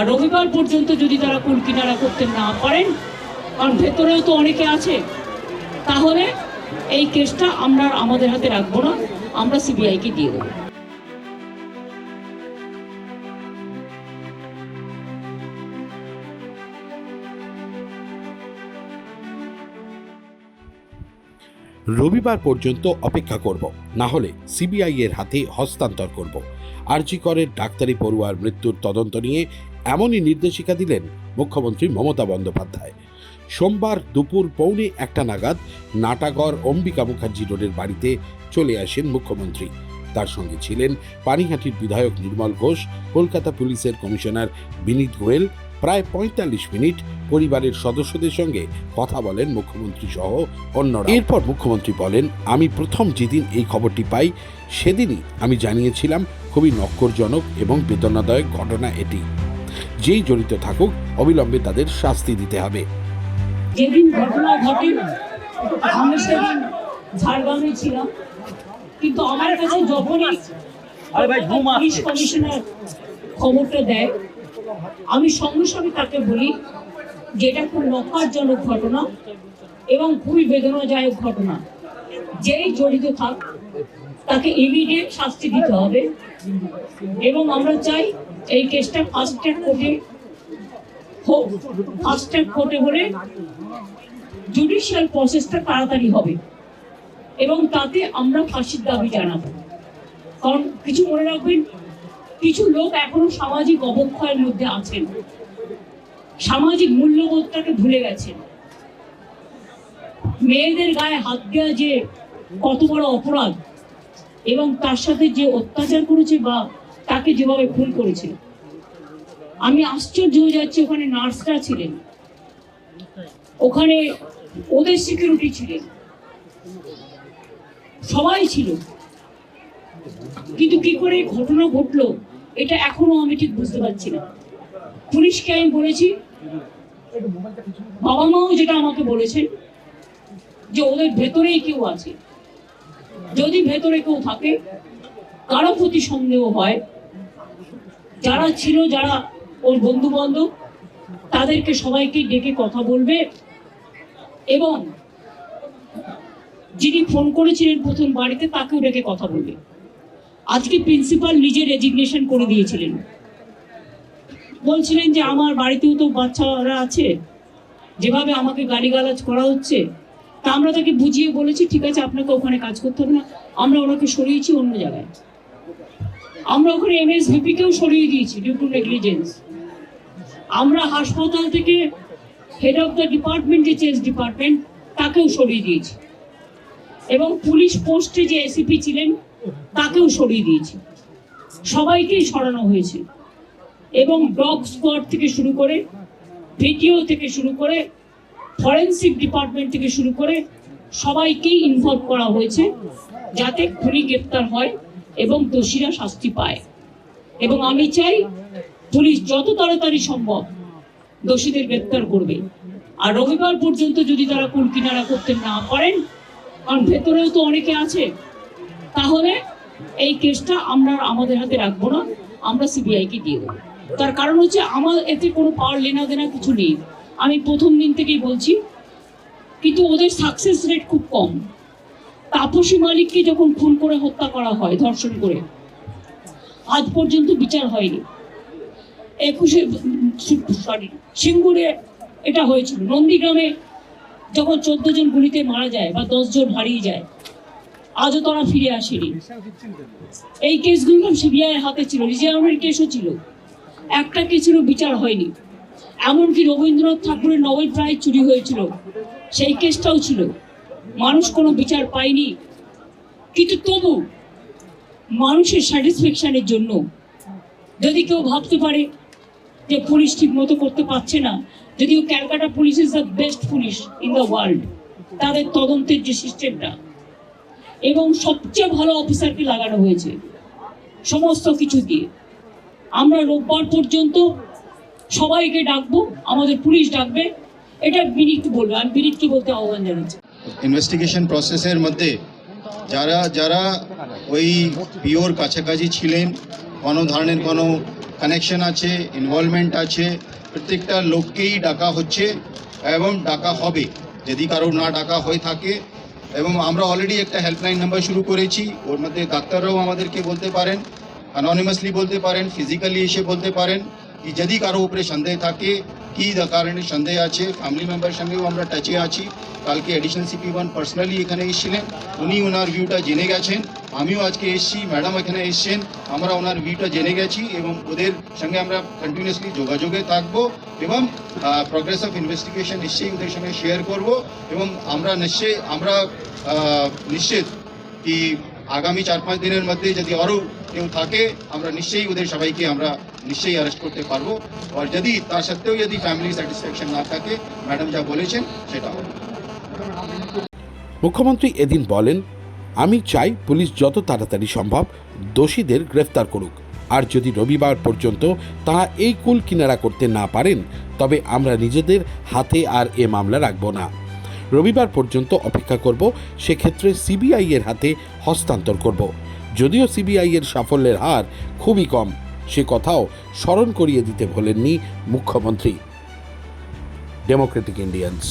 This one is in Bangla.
আর রবিবার পর্যন্ত যদি তারা কুল কিনারা করতে না পারেন, কারণ ভেতরেও তো অনেকে আছে, তাহলে এই কেসটা আমরা আমাদের হাতে রাখব না, আমরা সিবিআইকে দিয়ে দেবো। রবিবার পর্যন্ত অপেক্ষা করব। না হলে সিবিআই এর হাতে হস্তান্তর করব। আরজি করের ডাক্তারি পড়ুয়ার মৃত্যুর তদন্ত নিয়ে এমনই নির্দেশিকা দিলেন মুখ্যমন্ত্রী মমতা বন্দ্যোপাধ্যায়। সোমবার দুপুর পৌনে একটা নাগাদ নাটাগড় অম্বিকা মুখার্জি রোডের বাড়িতে চলে আসেন মুখ্যমন্ত্রী। তার সঙ্গে ছিলেন পানিহাটির বিধায়ক নির্মল ঘোষ, কলকাতা পুলিশের কমিশনার বিনীত গোয়েল প্রায় পঁয়তাল্লিশ মিনিট পরিবারের সদস্যদের সঙ্গে কথা বলেন মুখ্যমন্ত্রী সহ অন্যরা। এরপর মুখ্যমন্ত্রী বলেন আমি প্রথম যেদিন এই খবরটি পাই সেদিনই আমি জানিয়েছিলাম খুবই নক্করজনক এবং বেদনাদায়ক ঘটনা এটি। যেই জড়িত থাকুক অবিলম্বে তাদের শাস্তি দিতে হবে। যেদিন ঘটনা ঘটে আমি সেদিন ঝাড়গ্রামে ছিলাম। কিন্তু আমার কাছে যখনই পুলিশ কমিশনার খবরটা দেয় আমি সঙ্গে সঙ্গে তাকে বলি যে এটা খুব নকারজনক ঘটনা এবং খুবই বেদনাদায়ক ঘটনা। যেই জড়িত থাক, তাকে ইমিডিয়েট শাস্তি দিতে হবে এবং আমরা চাই এই কেসটা ট্র্যাক কোর্টে হোক ফাস্ট ট্র্যাক কোর্টে হলে জুডিশিয়াল প্রসেসটা তাড়াতাড়ি হবে এবং তাতে আমরা ফাঁসির দাবি জানাব। কারণ কিছু মনে রাখবেন কিছু লোক এখনও সামাজিক অবক্ষয়ের মধ্যে আছেন। সামাজিক মূল্যবোধটাকে ভুলে গেছেন। মেয়েদের গায়ে হাত দেওয়া যে কত বড় অপরাধ, এবং তার সাথে যে অত্যাচার করেছে বা তাকে যেভাবে খুন করেছে। আমি আশ্চর্য হয়ে যাচ্ছি, ওখানে নার্সরা ছিলেন। ওখানে ওদের সিকিউরিটি ছিলেন। সবাই ছিল। কিন্তু কি করে ঘটনা ঘটলো? এটা এখনও আমি ঠিক বুঝতে পারছি না। পুলিশকে আমি বলেছি, বাবা মাও যেটা আমাকে বলেছেন, যে ওদের ভেতরেই কেউ আছে। যদি ভেতরে কেউ থাকে, কারও প্রতি সন্দেহ হয়, যারা ছিল, যারা ওর বন্ধু বান্ধব তাদেরকে সবাইকে ডেকে কথা বলবে এবং যিনি ফোন করেছিলেন প্রথম বাড়িতে, তাকেও ডেকে কথা বলবে। আজকে প্রিন্সিপাল নিজে রেজিগনেশন করে দিয়েছিলেন। বলছিলেন যে, আমার বাড়িতেও তো বাচ্চারা আছে, যেভাবে আমাকে গালিগালাজ করা হচ্ছে, তা আমরা তাকে বুঝিয়ে বলেছি, ঠিক আছে, আপনাকে ওখানে কাজ করতে হবে না, আমরা ওনাকে সরিয়েছি অন্য জায়গায়। আমরা ওখানে এমএসভিপি কেও সরিয়ে দিয়েছি ডিউ টু নেগলিজেন্স আমরা হাসপাতাল থেকে হেড অফ দ্য ডিপার্টমেন্ট যে চেঞ্জ ডিপার্টমেন্ট তাকেও সরিয়ে দিয়েছি। এবং পুলিশ পোস্টে যে এসিপি ছিলেন তাকেও সরিয়ে দিয়েছে। সবাইকেই সরানো হয়েছে। এবং ডগ স্কোয়াড থেকে শুরু করে, ভিডিও থেকে শুরু করে, ফরেন্সিক ডিপার্টমেন্ট থেকে শুরু করে সবাইকেই ইনভলভ করা হয়েছে যাতে খুনি গ্রেপ্তার হয় এবং দোষীরা শাস্তি পায়। এবং আমি চাই পুলিশ যত তাড়াতাড়ি সম্ভব দোষীদের গ্রেপ্তার করবে। আর রবিবার পর্যন্ত যদি তারা কুল কিনারা করতে না পারেন, কারণ ভেতরেও তো অনেকে আছে তাহলে এই কেসটা আমরা আমাদের হাতে রাখব না, আমরা সিবিআইকে দিয়ে দেবো। তার কারণ হচ্ছে আমার এতে কোনো পাওয়ার লেনা দেনা কিছু নেই। আমি প্রথম দিন থেকেই বলছি, কিন্তু ওদের সাকসেস রেট খুব কম। তাপসী মালিককে যখন খুন করে হত্যা করা হয়, ধর্ষণ করে, আজ পর্যন্ত বিচার হয়নি। একুশে, সরি, সিঙ্গুরে এটা হয়েছিল। নন্দীগ্রামে যখন চোদ্দ জন গুলিতে মারা যায় বা দশ জন হারিয়ে যায় আজও তারা ফিরে আসেনি। এই কেসগুলো সিবিআই হাতে ছিল রিজার্ভের কেসও ছিল। একটা কেসেরও বিচার হয়নি। এমনকি রবীন্দ্রনাথ ঠাকুরের নোবেল প্রাইজ চুরি হয়েছিল, সেই কেসটাও ছিল। মানুষ কোনো বিচার পায়নি। কিন্তু তবু মানুষের স্যাটিসফ্যাকশানের জন্য, যদি কেউ ভাবতে পারে যে পুলিশ ঠিক মতো করতে পারছে না, যদিও Calcutta police is the best police in the world তাদের তদন্তের যে সিস্টেমটা এবং সবচেয়ে ভালো অফিসারকে লাগানো হয়েছে। সমস্ত কিছু দিয়ে। আমরা রোববার পর্যন্ত সবাইকে ডাকবো, আমাদের পুলিশ ডাকবে। এটা বিনীত বলবে, আমি বিনীতকে বলতে আহ্বান জানাচ্ছি। ইনভেস্টিগেশন প্রসেসের মধ্যে যারা যারা ওই পিওর কাছাকাছি ছিলেন, কোনো ধরনের কোনো কানেকশন আছে ইনভলভমেন্ট আছে, প্রত্যেকটা লোককেই ডাকা হচ্ছে এবং ডাকা হবে। যদি কারও না ডাকা হয়ে থাকে এবং আমরা অলরেডি একটা হেল্পলাইন নাম্বার শুরু করেছি। ওর মধ্যে ডাক্তাররাও আমাদেরকে বলতে পারেন অ্যাননিমাসলি বলতে পারেন ফিজিক্যালি এসে বলতে পারেন কি যদি কারও উপরে সন্দেহ থাকে, কি কারণে সন্দেহ আছে। ফ্যামিলি মেম্বার সঙ্গেও আমরা টাচে আছি। কালকে এডিশনাল সিপি ওয়ান পার্সোনালি এখানে এসেছিলেন। উনি ওনার ভিউটা জেনে গেছেন। আমিও আজকে এসেছি ম্যাডাম এখানে এসেছেন। আমরা ওনার ভিউটা জেনে গেছি এবং ওদের সঙ্গে আমরা কন্টিনিউয়াসলি যোগাযোগে থাকব। এবং প্রগ্রেস অফ ইনভেস্টিগেশন নিশ্চয়ই ওদের সঙ্গে শেয়ার করব এবং আমরা নিশ্চয়ই, আমরা নিশ্চিত কি আগামী চার পাঁচ দিনের মধ্যে যদি আরও কেউ থাকে, আমরা নিশ্চয়ই ওদের সবাইকে আমরা নিশ্চয়ই অ্যারেস্ট করতে পারব। আর যদি তার সত্ত্বেও যদি ফ্যামিলি স্যাটিসফ্যাকশন না থাকে ম্যাডাম যা বলেছেন, সেটা হবে। মুখ্যমন্ত্রী এদিন বলেন, আমি চাই পুলিশ যত তাড়াতাড়ি সম্ভব দোষীদের গ্রেফতার করুক। আর যদি রবিবার পর্যন্ত তারা এই কুল কিনারা করতে না পারেন, তবে আমরা নিজেদের হাতে আর এ মামলা রাখব না। রবিবার পর্যন্ত অপেক্ষা করব, সেক্ষেত্রে সিবিআই এর হাতে হস্তান্তর করব। যদিও সিবিআই এর সাফল্যের হার খুবই কম, সে কথাও স্মরণ করিয়ে দিতে ভোলেননি মুখ্যমন্ত্রী। Democratic Indians